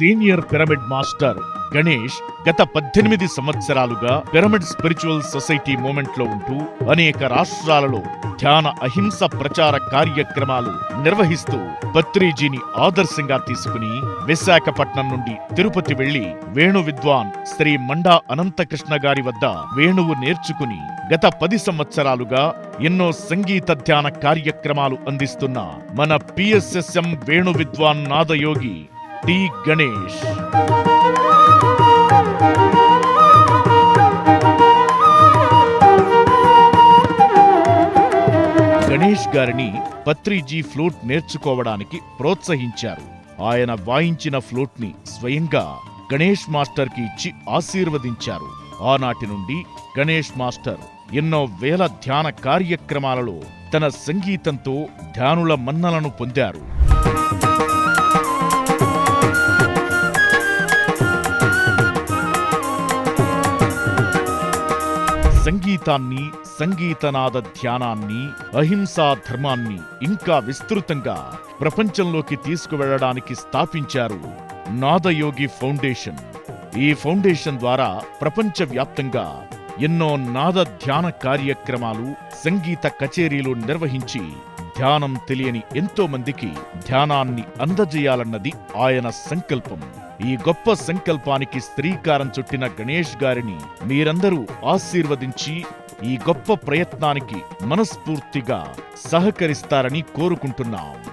Senior pyramid master Ganesh గత పద్దెనిమిది సంవత్సరాలుగా పిరమిడ్ స్పిరిచువల్ సొసైటీ మూమెంట్లో ఉంటూ అనేక రాష్ట్రాలలో ధ్యాన అహింస ప్రచార కార్యక్రమాలు నిర్వహిస్తూ పత్రిజీని ఆదర్శంగా తీసుకుని విశాఖపట్నం నుండి తిరుపతి వెళ్ళి వేణు విద్వాన్ శ్రీ మండా అనంతకృష్ణ గారి వద్ద వేణువు నేర్చుకుని గత పది సంవత్సరాలుగా ఎన్నో సంగీత ధ్యాన కార్యక్రమాలు అందిస్తున్న మన పిఎస్ఎస్ఎం వేణు విద్వాన్ నాదయోగి టి గణేష్. గణేష్ గారిని పత్రిజీ ఫ్లూట్ నేర్చుకోవడానికి ప్రోత్సహించారు. ఆయన వాయించిన ఫ్లూట్ని స్వయంగా గణేష్ మాస్టర్కి ఇచ్చి ఆశీర్వదించారు. ఆనాటి నుండి గణేష్ మాస్టర్ ఎన్నో వేల ధ్యాన కార్యక్రమాలలో తన సంగీతంతో ధ్యానుల మన్నలను పొందారు. సంగీతాన్ని సంగీతనాద ధ్యానాన్ని అహింసా ధర్మాన్ని ఇంకా విస్తృతంగా ప్రపంచంలోకి తీసుకువెళ్ళడానికి స్థాపించారు నాదయోగి ఫౌండేషన్. ఈ ఫౌండేషన్ ద్వారా ప్రపంచవ్యాప్తంగా ఎన్నో నాద ధ్యాన కార్యక్రమాలు సంగీత కచేరీలు నిర్వహించి ధ్యానం తెలియని ఎంతో మందికి ధ్యానాన్ని అందజేయాలన్నది ఆయన సంకల్పం. ఈ గొప్ప సంకల్పానికి స్త్రీకారం చుట్టిన గణేష్ గారిని మీరందరూ ఆశీర్వదించి ఈ గొప్ప ప్రయత్నానికి మనస్ఫూర్తిగా సహకరిస్తారని కోరుకుంటున్నాం.